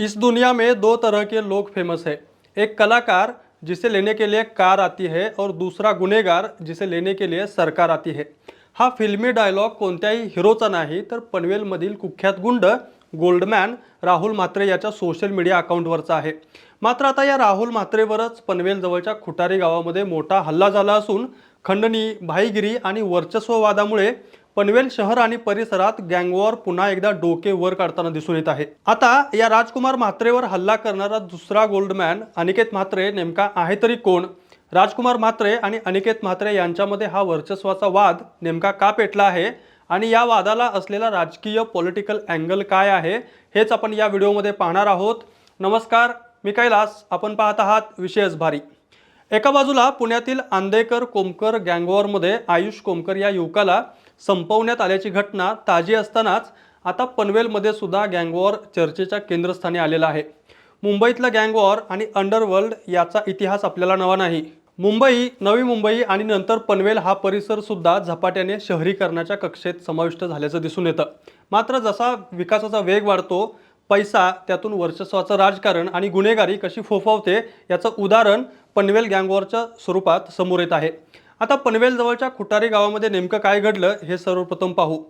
इस दुनिया में दो तरह के लोग फेमस है। एक कलाकार जिसे लेने के लिए कार आती है और दूसरा गुन्हेगार जिसे लेने के लिए सरकार आती है। हा फिल्मी डायलॉग कोणत्याही हिरोचा नाही तर पनवेलमधील कुख्यात गुंड गोल्डमॅन राहुल म्हात्रे याच्या सोशल मीडिया अकाउंटवरचा आहे. मात्र आता या राहुल म्हात्रेवरच पनवेल जवळच्या खुटारी गावामध्ये मोठा हल्ला झाला असून खंडणी भाईगिरी आणि वर्चस्ववादामुळे पनवेल शहर आणि परिसरात गँगवॉर पुन्हा एकदा डोके वर काढताना दिसून येत आहे. आता या राजकुमार म्हात्रेवर हल्ला करणारा दुसरा गोल्डमॅन अनिकेत म्हात्रे नेमका आहे तरी कोण? राजकुमार म्हात्रे आणि अनिकेत म्हात्रे यांच्यामध्ये हा वर्चस्वाचा वाद नेमका का पेटला आहे? आणि या वादाला असलेला राजकीय पॉलिटिकल अँगल काय आहे? हेच आपण या व्हिडिओमध्ये पाहणार आहोत. नमस्कार मी कैलास. आपण पाहत आहात विशेष भारी. एका बाजूला पुण्यातील आंदेकर कोमकर गँगवॉरमध्ये आयुष कोमकर या युवकाला संपवण्यात आल्याची घटना ताजी असतानाच आता पनवेलमध्ये सुद्धा गँगवॉर चर्चेच्या केंद्रस्थानी आलेला आहे. मुंबईतलं गँगवॉर आणि अंडरवर्ल्ड याचा इतिहास आपल्याला नवा नाही. मुंबई नवी मुंबई आणि नंतर पनवेल हा परिसर सुद्धा झपाट्याने शहरीकरणाच्या कक्षेत समाविष्ट झाल्याचं दिसून येतं. मात्र जसा विकासाचा वेग वाढतो पैसा त्यातून वर्चस्वाचं राजकारण आणि गुन्हेगारी कशी फोफावते याचं उदाहरण पनवेल गँगवॉरच्या स्वरूपात समोर येत आहे. आता पनवेलजवळच्या खुटारी गावामध्ये नेमकं काय घडलं हे सर्वप्रथम पाहू.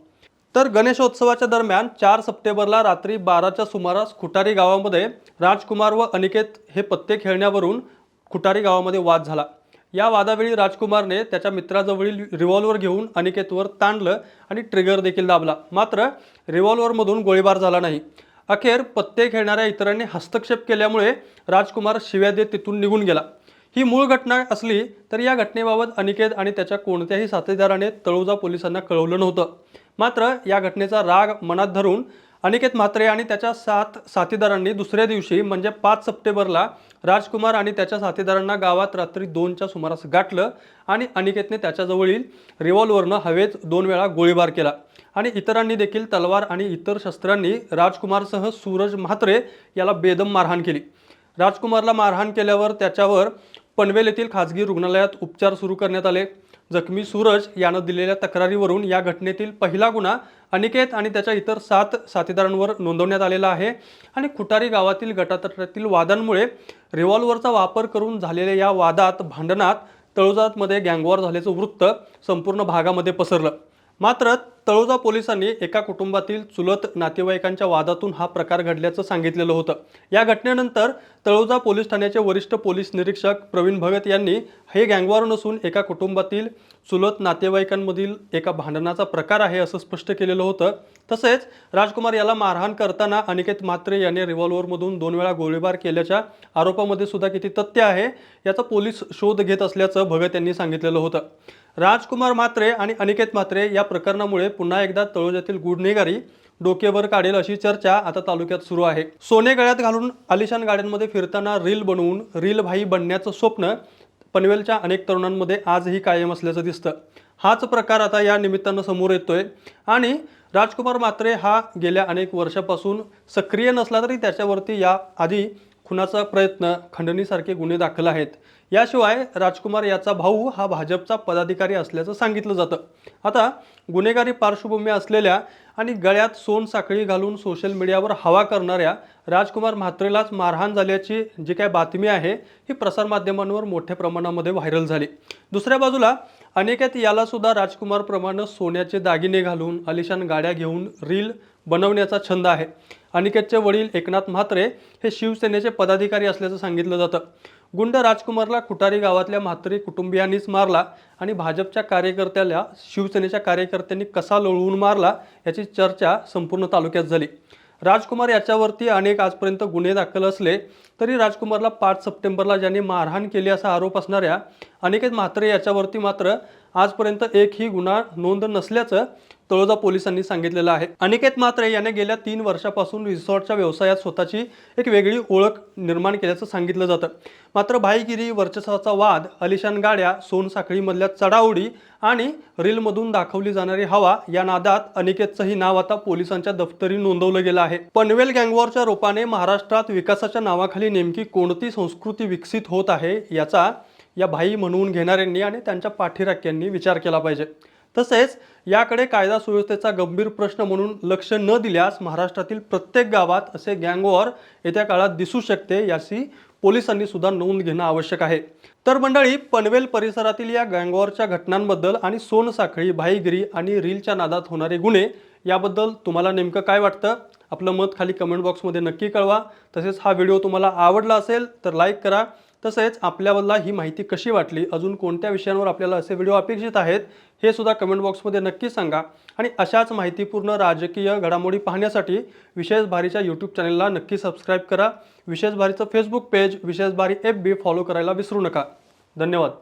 तर गणेशोत्सवाच्या दरम्यान चार सप्टेंबरला रात्री बाराच्या सुमारास खुटारी गावामध्ये राजकुमार व अनिकेत हे पत्ते खेळण्यावरून खुटारी गावामध्ये वाद झाला. या वादावेळी राजकुमारने त्याच्या मित्राजवळील रिव्हॉल्वर घेऊन अनिकेतवर ताणलं आणि ट्रिगर देखील दाबला. मात्र रिव्हॉल्वरमधून गोळीबार झाला नाही. अखेर पत्ते खेळणाऱ्या इतरांनी हस्तक्षेप केल्यामुळे राजकुमार शिव्या देत तिथून निघून गेला. ही मूळ घटना असली तर या घटनेबाबत अनिकेत आणि त्याच्या कोणत्याही साथीदाराने तळोजा पोलिसांना कळवलं नव्हतं. मात्र या घटनेचा राग मनात धरून अनिकेत म्हात्रे आणि त्याच्या सात साथीदारांनी दुसऱ्या दिवशी म्हणजे पाच सप्टेंबरला राजकुमार आणि त्याच्या साथीदारांना गावात रात्री दोनच्या सुमारास गाठलं आणि अनिकेतने त्याच्याजवळील रिव्हॉल्वरनं हवेत दोन वेळा गोळीबार केला. आणि इतरांनी देखील तलवार आणि इतर शस्त्रांनी राजकुमारसह सूरज म्हात्रे याला बेदम मारहाण केली. राजकुमारला मारहाण केल्यावर त्याच्यावर पनवेल येथील खाजगी रुग्णालयात उपचार सुरू करण्यात आले. जखमी सूरज यानं दिलेल्या तक्रारीवरून या घटनेतील पहिला गुन्हा अनिकेत आणि त्याच्या इतर सात साथीदारांवर नोंदवण्यात आलेला आहे आणि खुटारी गावातील गटातटातील वादांमुळे रिव्हॉल्वरचा वापर करून झालेल्या या वादात भांडणात तळोजातमध्ये गँगवॉर झाल्याचं वृत्त संपूर्ण भागामध्ये पसरलं. मात्र तळोजा पोलिसांनी एका कुटुंबातील चुलत नातेवाईकांच्या वादातून हा प्रकार घडल्याचं सांगितलेलं होतं. या घटनेनंतर तळोजा पोलीस ठाण्याचे वरिष्ठ पोलीस निरीक्षक प्रवीण भगत यांनी हे गँगवार नसून एका कुटुंबातील चुलत नातेवाईकांमधील एका भांडणाचा प्रकार आहे असं स्पष्ट केलेलं होतं. तसेच राजकुमार याला मारहाण करताना अनिकेत म्हात्रे याने रिव्हॉल्वरमधून दोन वेळा गोळीबार केल्याच्या आरोपामध्ये सुद्धा किती तथ्य आहे याचा पोलीस शोध घेत असल्याचं भगत यांनी सांगितलेलं होतं. राजकुमार म्हात्रे आणि अनिकेत म्हात्रे या प्रकरणामुळे पुन्हा एकदा तळोजातील गुन्हेगारी डोकेवर काढेल अशी चर्चा आता तालुक्यात सुरू आहे. सोने गळ्यात घालून आलिशान गाड्यांमध्ये फिरताना रील बनवून रील भाई बनण्याचं स्वप्न पनवेलच्या अनेक तरुणांमध्ये आजही कायम असल्याचं दिसतं. हाच प्रकार आता या निमित्तानं समोर येतोय. आणि राजकुमार म्हात्रे हा गेल्या अनेक वर्षापासून सक्रिय नसला तरी त्याच्यावरती या आधी खुनाचा प्रयत्न खंडणीसारखे गुन्हे दाखल आहेत. याशिवाय राजकुमार याचा भाऊ हा भाजपचा पदाधिकारी असल्याचं सांगितलं जातं. आता गुन्हेगारी पार्श्वभूमी असलेल्या आणि गळ्यात सोन साखळी घालून सोशल मीडियावर हवा करणाऱ्या राजकुमार म्हात्रेलाच मारहाण झाल्याची जी काय बातमी आहे ही प्रसारमाध्यमांवर मोठ्या प्रमाणामध्ये व्हायरल झाली. दुसऱ्या बाजूला अनिकेत यालासुद्धा राजकुमारप्रमाणे सोन्याचे दागिने घालून अलिशान गाड्या घेऊन रील बनवण्याचा छंद आहे. अनिकेतचे वडील एकनाथ म्हात्रे हे शिवसेनेचे पदाधिकारी असल्याचं सांगितलं जातं. गुंड राजकुमारला खुटारी गावातल्या म्हात्रे कुटुंबियांनीच मारला आणि भाजपच्या कार्यकर्त्याला शिवसेनेच्या कार्यकर्त्यांनी कसा लोळवून मारला याची चर्चा संपूर्ण तालुक्यात झाली. राजकुमार याच्यावरती अनेक आजपर्यंत गुन्हे दाखल असले तरी राजकुमारला पाच सप्टेंबरला ज्यांनी मारहाण केली असा आरोप असणाऱ्या अनिकेत म्हात्रे याच्यावरती मात्र आजपर्यंत एकही गुन्हा नोंद नसल्याचं तळोजा पोलिसांनी सांगितलेलं आहे. अनिकेत म्हात्रे याने गेल्या तीन वर्षापासून रिसॉर्टच्या व्यवसायात स्वतःची एक वेगळी ओळख निर्माण केल्याचं सांगितलं जातं. मात्र भाईगिरी वर्चस्वाचा वाद अलिशान गाड्या सोनसाखळीमधल्या चढाओडी आणि रीलमधून दाखवली जाणारी हवा या नादात अनिकेतचंही नाव आता पोलिसांच्या दफ्तरी नोंदवलं गेलं आहे. पनवेल गँगवॉरच्या रूपाने महाराष्ट्रात विकासाच्या नावाखाली नेमकी कोणती संस्कृती विकसित होत आहे याचा या भाई म्हणवून घेणाऱ्यांनी आणि त्यांच्या पाठीराख्यांनी विचार केला पाहिजे. तसेच याकडे कायदा सुव्यवस्थेचा गंभीर प्रश्न म्हणून लक्ष न दिल्यास महाराष्ट्रातील प्रत्येक गावात असे गँगवॉर येत्या काळात दिसू शकते याची पोलिसांनी सुद्धा नोंद घेणं आवश्यक आहे. तर मंडळी पनवेल परिसरातील या गँगवॉरच्या घटनांबद्दल आणि सोनसाखळी भाईगिरी आणि रीलच्या नादात होणारे गुन्हे याबद्दल तुम्हाला नेमकं काय वाटतं? आपलं मत खाली कमेंट बॉक्समध्ये नक्की कळवा. तसेच हा व्हिडिओ तुम्हाला आवडला असेल तर लाईक करा. तसेच आपल्याला ही माहिती कशी वाटली? अजून कोणत्या विषयांवर आपल्याला असे व्हिडिओ अपेक्षित आहेत? हे सुद्धा कमेंट बॉक्समध्ये नक्की सांगा. आणि अशाच माहितीपूर्ण राजकीय घडामोडी पाहण्यासाठी विशेष भारीच्या यूट्यूब चॅनलला नक्की सबस्क्राईब करा. विशेष भारीचं फेसबुक पेज विशेष भारी एफ बी फॉलो करायला विसरू नका. धन्यवाद.